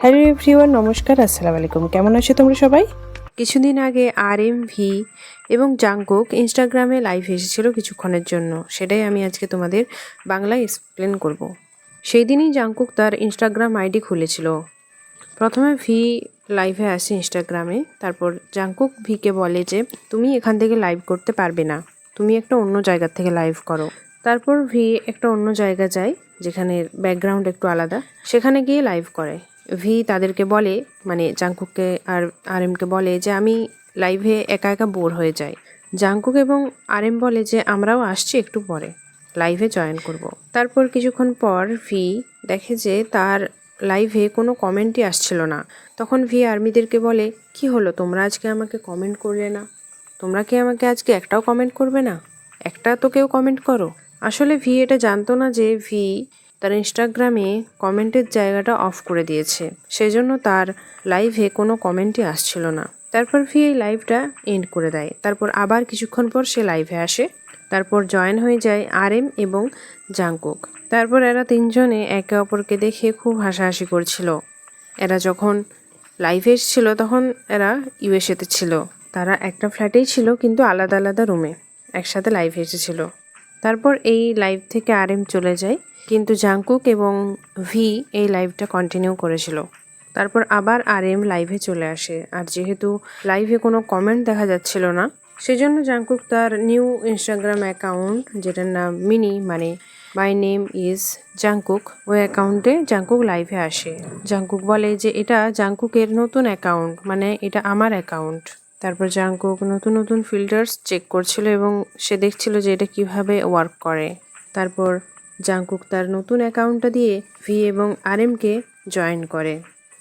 Hello everyone, নমস্কার, আসসালামু আলাইকুম। কেমন আছো তোমরা সবাই? কিছুদিন আগে আর এম ভি এবং জাংকুক ইনস্টাগ্রামে লাইভ এসেছিল কিছুক্ষণের জন্য। সেটাই আমি আজকে তোমাদের বাংলায় এক্সপ্লেন করব। সেই দিনই জাংকুক তার ইনস্টাগ্রাম আইডি খুলেছিল। প্রথমে ভি লাইভে আসে ইনস্টাগ্রামে তারপর জাংকুক ভিকে বলে যে, তুমি এখান থেকে লাইভ করতে পারবে না। তুমি একটা অন্য জায়গা থেকে লাইভ করো। তারপর ভি একটা অন্য জায়গা যায় যেখানে ব্যাকগ্রাউন্ড একটু আলাদা। সেখানে গিয়ে লাইভ করে। ভি তাদেরকে বলে মানে জাংকুককে আর আর এমকে বলে যে, আমি লাইভে একা একা বোর হয়ে যাই। জাংকুক এবং আর এম বলে যে, আমরাও আসছি একটু পরে, লাইভে জয়েন করব। তারপর কিছুক্ষণ পর ভি দেখে যে, তার লাইভে কোনো কমেন্টই আসছিল না। তখন ভি আর্মিদেরকে বলে, কি হলো? তোমরা আজকে আমাকে কমেন্ট করলে না? তোমরা কি আমাকে আজকে একটাও কমেন্ট করবে না? একটা তো কেউ কমেন্ট করো। আসলে ভি এটা জানতো না যে, ভি তার ইনস্টাগ্রামে কমেন্টের জায়গাটা অফ করে দিয়েছে। সেজন্য তার লাইভে কোনো কমেন্টই আসছিল না। তারপর ভি এই লাইভটা এন্ড করে দেয়। তারপর আবার কিছুক্ষণ পর সে লাইভে আসে। তারপর জয়েন হয়ে যায় আর এম এবং জাংকুক। তারপর এরা তিনজনে একে অপরকে দেখে খুব হাসাহাসি করছিল। এরা যখন লাইভে এসেছিল তখন এরা ইউএসএতে ছিল। তারা একটা ফ্ল্যাটেই ছিল কিন্তু আলাদা আলাদা রুমে একসাথে লাইভে এসেছিল। তারপর এই লাইভ থেকে আর এম চলে যায়। কিন্তু জাংকুক এবং ভি এই লাইভটা কন্টিনিউ করেছিল। তারপর আবার আর এম লাইভে চলে আসে। আর যেহেতু লাইভে কোনো কমেন্ট দেখা যাচ্ছিল না, সেজন্য জাংকুক তার নিউ ইনস্টাগ্রাম অ্যাকাউন্ট যেটার নাম মিনি মানে মাই নেম ইজ জাংকুক, ওই অ্যাকাউন্টে জাংকুক লাইভে আসে। জাংকুক বলে যে এটা জাংকুকের নতুন অ্যাকাউন্ট মানে এটা আমার অ্যাকাউন্ট তারপর জাংকুক নতুন নতুন ফিল্টার্স চেক করছিল এবং সে দেখছিল যে এটা কীভাবে ওয়ার্ক করে। তারপর জাংকুক তার নতুন অ্যাকাউন্টটা দিয়ে ভি এবং আর এমকে জয়েন করে।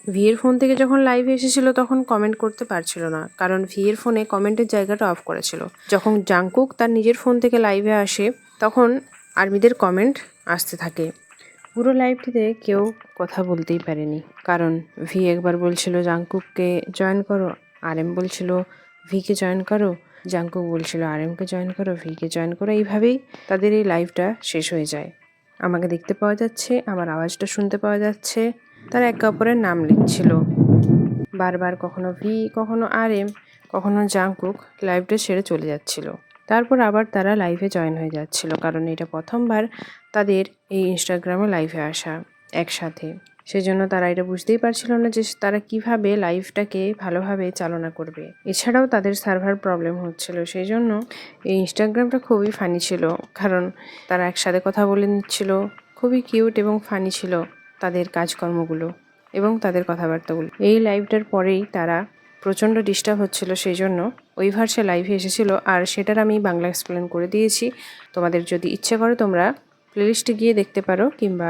ভি এর ফোন থেকে যখন লাইভে এসেছিল তখন কমেন্ট করতে পারছিল না, কারণ ভি এর ফোনে কমেন্টের জায়গাটা অফ করেছিল। যখন জাংকুক তার নিজের ফোন থেকে লাইভে আসে, তখন আর্মিদের কমেন্ট আসতে থাকে। পুরো লাইভটিতে কেউ কথা বলতেই পারেনি, কারণ ভি একবার বলছিল, জাংকুককে জয়েন করো। আর এম বলছিল, ভিকে জয়েন করো? জাংকুক বলছিল আর এমকে জয়েন করো, ভিকে জয়েন করো। এইভাবেই তাদের এই লাইভটা শেষ হয়ে যায়। আমাকে দেখতে পাওয়া যাচ্ছে, আমার আওয়াজটা শুনতে পাওয়া যাচ্ছে, তারা একে অপরের নাম লিখছিল। বারবার কখনো ভি, কখনো আর এম কখনো জাংকুক লাইভটা ছেড়ে চলে যাচ্ছিল। তারপর আবার তারা লাইভে জয়েন হয়ে যাচ্ছিল, কারণ এটা প্রথমবার তাদের এই ইনস্টাগ্রামে লাইভে আসা একসাথে। সেজন্য তারা এটা বুঝতেই পারছিল না যে তারা কীভাবে লাইভটাকে ভালোভাবে চালনা করবে। এছাড়াও তাদের সার্ভার প্রবলেম হচ্ছিল সেই জন্য এই ইনস্টাগ্রামটা খুবই ফানি ছিল, কারণ তারা একসাথে কথা বলে নিচ্ছিল, খুবই কিউট এবং ফানি ছিল তাদের কাজকর্মগুলো এবং তাদের কথাবার্তাগুলো। এই লাইভটার পরেই তারা প্রচণ্ড ডিস্টার্ব হচ্ছিল সেই জন্য ওই ভার্সে লাইভে এসেছিল, আর সেটার আমি বাংলা এক্সপ্লেন করে দিয়েছি। তোমাদের যদি ইচ্ছে করে তোমরা প্লেলিস্টে গিয়ে দেখতে পারো, কিংবা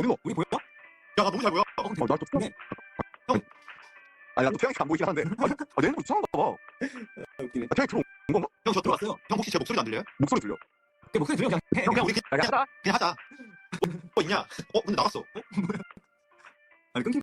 딨노? 우리 보여? 야, 나 너무 잘 보여. 어, 어, 나또 네. 아니 나도 태양이 안 보이긴 하는데 아니, 아, 내 핸드폰 이상한가 봐 웃기네. 아, 태양이 들어온 건가? 형, 저 들어왔어요. 형 혹시 제 목소리도 안 들려요? 목소리 들려 그 목소리 들으면 그냥 해. 형, 그냥 우리 야, 야, 하자. 그냥 하자. 뭐, 뭐 있냐? 어, 근데 나갔어. 어? 아니, 끊긴